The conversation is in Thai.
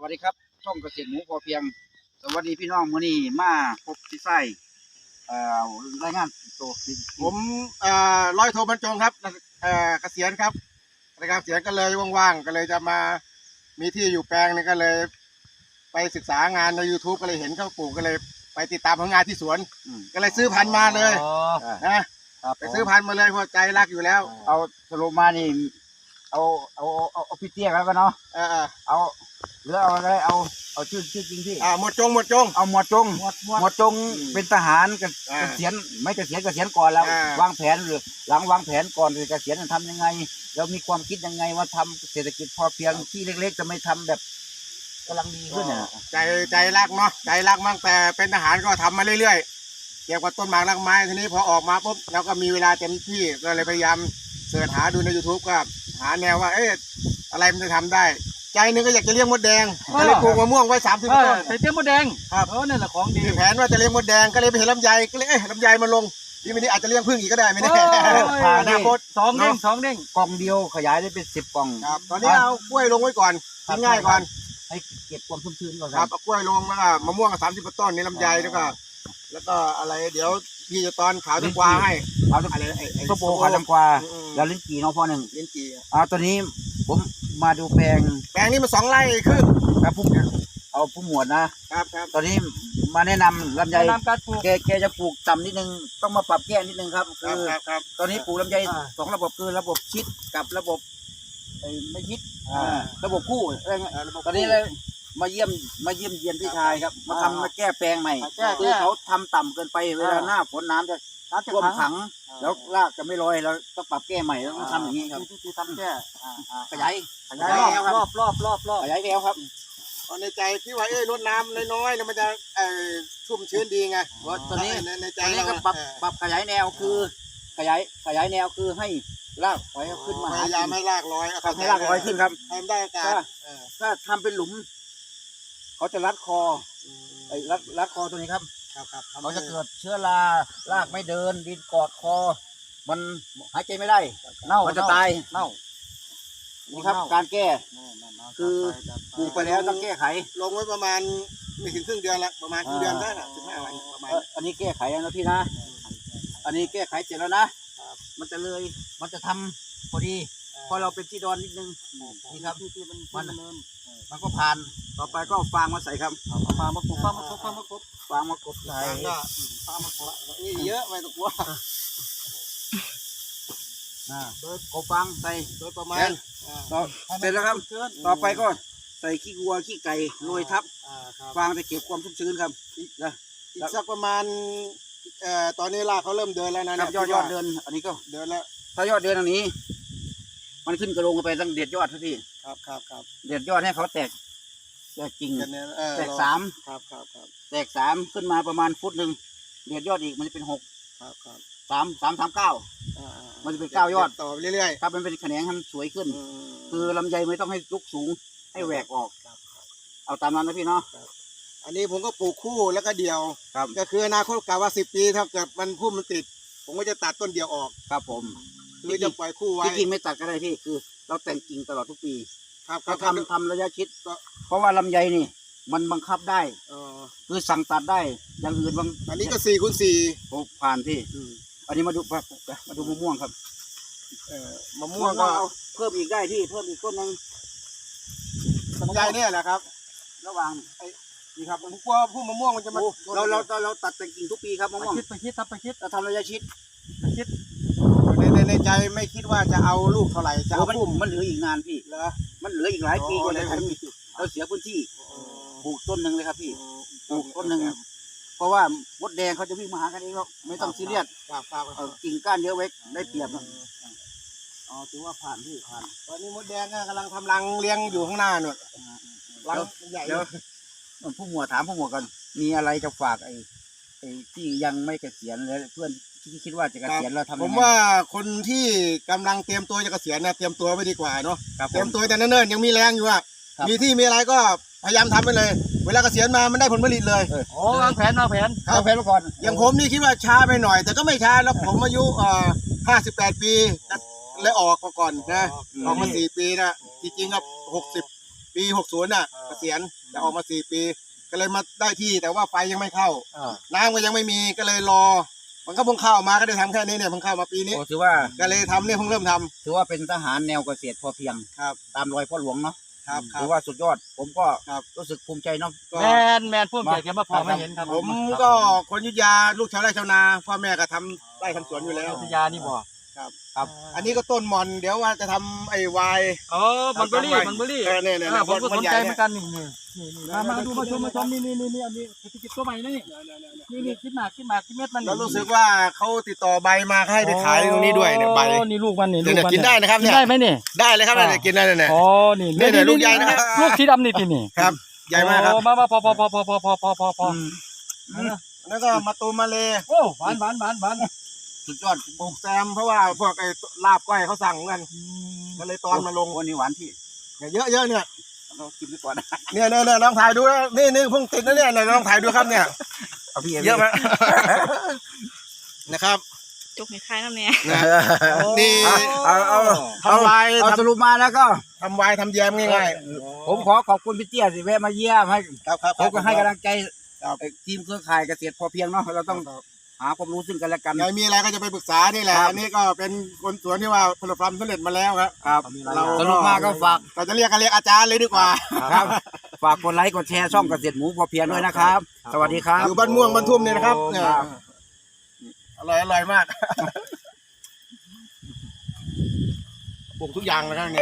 วัสดีครับ ช่องเกษตรหมูพอเพียง สวัสดีพี่น้องมื้อนี้มาพบที่ไส้เอ่อรายงานตัวที่ผมเอ่อร้อยโทบรรจงครับเอ่อเกษียณครับรายการเกษียณก็เลยว่างๆก็เลยจะมามีที่อยู่แปลงหนึงก็เลย ไปศึกษางานใน YouTube ก็เลยเห็นเขาปลูกก็เลย ไปติดตามผลงานที่สวน อืมก็เลยซื้อพันธุ์มาเลยอ่านะครับไปซื้อพันธุ์มาเลยเพราะใจรักอยู่แล้วเอาสรุปมานี่เอาเอาเอาเอาพี่เตี้ยกันปะเนาะเอ่อเอา หรือเอาอะไรเอาเอาชื่อชื่อจริงพี่อ่าหมดจงหมดจง เอาหมวดจงหมดหมดหมวดจงเป็นทหารเกอ่าเกษียณไม่เกษียณเกษียณก่อนแล้วอ่า วางแผนหรือหลังวางแผนก่อนหรือเกษียณจะทำยังไงแล้วมีความคิดยังไงว่าทำเศรษฐกิจพอเพียงที่เล็ก ๆ จะไม่ทำแบบกำลังดีขึ้นอะใจใจรักเนาะใจรักมั่งแต่เป็นทหารก็ทำมาเรื่อยๆ เกี่ยวกับต้นไม้รากไม้ทีนี้พอออกมาปุ๊บเราก็มีเวลาเต็มที่ก็เลยพยายามเสิร์ชหาดูใน YouTube ก็หาแนวว่าเอ๊ะอะไรมันจะทำได้ ใจหนึงก็อยากจะเลี้ยงมดแดงก็เลยปลูกมะม่วงไว้สามสิบเอต้อนใส่เตี้ยมดแดงครับ เออนั่นแหละของดี มีแผนว่าจะเลี้ยงมดแดงก็เลยไปเห็นลำไยก็เลยเอ๊ะลำไยมาลงทีนี้อาจจะเลี้ยงพึ่งอีกก็ได้ไม่แน่โอ้ยอนาคตสองเด้งเนาะสองเด้งกล่องเดียวขยายได้เป็นสิบกล่อง ครับ ตอนนี้เอากล้วยลงไว้ก่อนครับกินง่ายก่อนให้เก็บความชุ่มชื้นก่อนคครัรับบเอากล้วยลงแล้วก็มะม่วงสามสิบต้นนี่ลำไยแล้วก็แล้วก็อะไรเดี๋ยวพี่จะตอนขาวตังกวาให้ เอาต้นอะไรไอ้ไอ้โซโบขาวตังกวาอืม แล้วลิ้นจี่เน้องพ่อหนึ่งลิ้นจี่อ่าตอนนี้ผ มมาดูแปลงแปลงนี้มันสองไร่ครึ่งครับผู้เอาผู้หมวดนะครับครับตอนนี้มาแนะนำลำไยแนะนำการปลูก แกแกจะปลูกต่ำนิดนึงต้องมาปรับแก้นิดนึงครับครับคือครับครับตอนนี้ปลูกลำไยอ่า สองระบบคือระบบชิดกับระบบเอ่อไม่ชิดอ่าอ่าระบบคู่อะไรเงี้ยเอ่อระบบ ตอนนี้เลยมาเยี่ยมมาเยี่ยมเยียนพี่ชายครับ มาทำอ่ามาแก้แปลงใหม่แก้คือแก้เขาทำต่ำเกินไปเวลาอ่า หน้าฝนน้ำจะ น้ำจะท่วมขัขังงแล้วรากจะไม่ลอยเราต้องปรับแก้ใหม่แล้วต้องทำอย่างนี้ครับ ที่ที่ทำแค่อ่าอ่าขยายขยายรอบรอบรอบรอบรอบขยายแนวครับตอนในใจพี่ว่าเอ้ยรดน้ำน้อยๆแล้วมันจะเอ่อชุ่มชื้นดีไงเพราะตอนนี้ในในใจตอนนี้เราก็ปรับเออปรับขยายแนวคือ ขยายขยายแนวคือให้รากไว้ขึ้นมาพหายายามให้รากร้อยเอครับให้รากลอยขึ้นครับ ให้มันได้อากาศถ้าเออถ้าทำเป็นหลุม เขาจะรัดคออืมไอ้รัดรัดคอตัวนี้ครับ ครับครับทำเขาจะให้เกิดเชื้อรารากไม่เดิน ดินกอดคอ มันหายใจไม่ได้เน่ามันจะตายเน่านี่ครับการแก้ คือ ปลูกไปแล้วต้องแก้ไขลงไว้ประมาณไม่ถึงครึ่งเดือนละประมาณครึ่งเดือนได้ละสิบห้าวันประมาณเอ่ออันนี้แก้ไขแล้วนะพี่นะ อันนี้แก้ไขเสร็จแล้วนะมันจะเลยมันจะทำพอดี พอเราเป็นที่ดอนนิดนึงนี่ครับที่ที่มันมันเนินมันก็ผ่านต่อไปก็เอาฟางมาใส่ครับเอาฟางมาปลูกฟางมาครบฟางมาครบฟางมากบใส่ฟางก็ฟางมาขอนี่เยอะไม่ต้องกลัวอ่าโดยกบฟางใส่โดยประมาแทณนอ่าต่อเสร็จแล้วครับเชื้อต่อไปก็ใส่ขี้วัวขี้ไก่โรยทับอ่าครับฟางจะเก็บความชุ่มชื้นครับนะอีกสักประมาณเอ่อตอนนี้รากเขาเริ่มเดินแล้วนะครัเนี่บยอดยอดเดือนอันนี้ก็เดินแล้วถ้ายอดเดือนอันนี้ มันขึ้นกระโดงกันไปตั้งเด็ดยอดครับพี่ครับครับครับเด็ดยอดให้เขาแตกแตกกิ่งกันเนี่ยเออแตกสามครับครับครับแตกสามขึ้นมาประมาณฟุตหนึ่งเด็ดยอดอีกมันจะเป็นหกครับครับสามสามสามเก้าอ่ามันจะเป็นเก้ายอด ต่อไปเรื่อย ครับมันเป็นแขนงให้มันสวยขึ้น ๆ อืม คือลำไยไม่ต้องให้ลุกสูงให้แหวกออกเอาตามนั้นนะพี่เนาะ อันนี้ผมก็ปลูกคู่แล้วก็เดี่ยว ครับ ก็คืออนาคตกะว่าสิบปีถ้าเกิดมันพุ่มมันติด ผมก็จะตัดต้นเดียวออก ครับผม คือจะปล่อยคู่ไว้ ที่จริงไม่ตัดก็ได้พี่คือ เราแต่งกิ่งตลอดทุกปีครับคก็รับทำทำระยะชิด ก็เพราะว่าลำไยนี่ มันบังคับได้ เออคือสั่งตัดได้ อย่างอื่นบางอันนี้ก็สี่คูณสี่โอ้ผ่านพี่ อันนี้มาดูมาดูมะม่วงครับเออมะมะม่ม่ววงงก็ก็เอาเพิ่มอีกได้พี่เพิ่มอีกต้นหนึงลำไยเนี่ยแหละครับระหว่างนี่ครับผมกลัวพุ่มมะม่วงมันจะมาโอ้เราเราเราเราตัดแต่งกิ่งทุกปีครับมะไปม่วงคิดไปคิดทำไปคิดเราทำระยะชิดไปคิด ในในในใจไม่คิดว่าจะเอาลูกเท่าไหร่จะโอ้เอามันพุ่มมันเหลืออีกนานพี่ เหรอมันเหลืออีกหลายปีกว่าจะอ๋อทำเราเสียพื้นที่ปลูกต้นหนึ่งเลยครับพี่ปปลูลูกต้นหนึ่งเพราะว่ามดแดงเขาจะวิ่งมาหากันเองหรอกไม่ต้องซีเรียสครับครับเอากิ่งก้านเยอะไว้ได้เปรียบนะอ๋อถือว่าผ่านพี่ผ่านตอนนี้มดแดงก็กำลังทำรังเลี้ยงอยู่ข้างหน้าหนวดรังใหญ่เดี๋ยวผู้หมวดถามผู้หมวดกันมีอะไรจะฝากไอ้ ไอ้ที่ยังไม่เกษียณเลยเพื่อนที่คิดว่าจะเกษียณเราทำยังผไงมว่าคนที่กำลังเตรียมตัวจะเกษียณนะเตรียมตัวไว้ดีกว่าเนาะครับเตรียมตัวแต่เนิ่นๆยังมีแรงอยู่อะครับ มีที่มีอะไรก็พยายามทำไปเลย เวลาเกษียณมามันได้ผลผลิตเลย โอ้วางแผนวางแผนเอาแฟนมาก่อนอย่างผมนี่คิดว่าช้าไปหน่อย แต่ก็ไม่ช้าแล้วผมอายุเอ่อห้าสิบแปดปีเลยออกมาก่อนนะออกมาสี่ปีนะจริงๆก็หกสิบปีปีหกศูนย์น่ะเกษียณจะออกมาสี่ปี ก็เลยมาได้ที่แต่ว่าไฟยังไม่เข้า อ่าน้ำก็ยังไม่มีก็เลยรอ มันก็เพิ่งเข้ามาก็ได้ทำแค่นี้เนี่ยเพิ่งเข้ามาปีนี้ โอ้ถือว่าก็เลยทำเนี่ยเพิ่งเริ่มทำถือว่าเป็นทหารแนวเกษตรพอเพียง ครับ ตามรอยพ่อหลวงเนาะครับครัถืบ อว่าสุดยอด ผมก็ครับ รู้สึกภูมิใจเนาะ ก็แมนแมนพุ่มใหญ่เก็บมาพอไม่เห็นครับผมก็คนอยุธยาลูกชาวไร่ชาวนาพ่อแม่ก็ทำไร่ทำสวนอยู่แล้ว พัทยานี่บ่ ครับ อันนี้ก็ต้นหมอนเดี๋ยวว่าจะทำไอ้วาย เออมันเบอรี่มันเบอรี่เออเนี่ยเนี่ยเออผมก็บสนนใหญ่ใจเนี่ยเหมือนกันนี่นี่นี่นี่มามาดูมาชมมาชมนี่นี่นี่นี่อันนี้เศรษฐกิจตัวใหม่นะนี่นี่นี่คิดหมากคิดหมากคิดเม็ดมันแล้วรู้สึกว่าเขาติดต่อใบมาให้ไปขายตรงนี้ด้วยเนี่ยใบอ๋อนี่ลูกมันนี่เนี่ยลูมักินได้นะครับเนี่ย กินได้ไหมนี่ได้เลยครับอ่า เนี่ยกินได้เลยเนี่ย อ๋อนี่เนี่ยเนี่ยลูกใหญ่นะครับ ลูกสีดำนี่ที่นี่ครับ ใหญ่มากครับโอ้มามาพอพอพอพอพอพอพอพอพออืมอืมแล้วก็มาตูมมาเลโอ้หวานหวานหวานหวาน สุดยอดปลูกแซมเพราะว่าพวกไอ้ลาบก้อยเขาสั่งกันก็เลยตอนมาลงวันนี้หวานที่เนี่ยเยอะเยอะเนี่ยเรากินไปก่อนนะเนี่ยเนี่ยเนี่ยลองถ่ายดูนะนี่นี่เพิ่งติดนะเนี่ยเนี่ยลองถ่ายดูครับเนี่ยเอาพี่เยอะไหมนะครับจุกให้คล้ายน้ำเนี่ยนะนี่เอาเอาทำลายเอาทสรุปมาแล้วก็ำทำวายทำแยมง่ายผมขอขอบคุณพี่เตี้ยสิแวะมาเยี่ยมให้ๆครับครับผมก็ให้กำลังใจครับเอ่อทีมเครือข่ายเกษตรพอเพียงเนาะเราต้อง หาความรู้ซึ่งกันและกัน ใครมีอะไรก็จะไปปรึกษานี่แหละ ครับอันนี้ก็เป็นคนสวนที่ว่าผลิตภัณฑ์สำเร็จมาแล้วครับ ครับเราสรุปมาก็ฝาก เราจะเรียกกันเรียกอาจารย์เลยดีกว่า ครับ ฝากกดไลค์กดแชร์ช่องเกษตรหมูพอเพียงด้วยนะครับ สวัสดีครับ อยู่บ้านม่วงบ้านทุ่มเนี่ยนะครับโอ้เนี่ยครับ อร่อยอร่อยมากปลูกทุกอย่างนะครับเนี่ย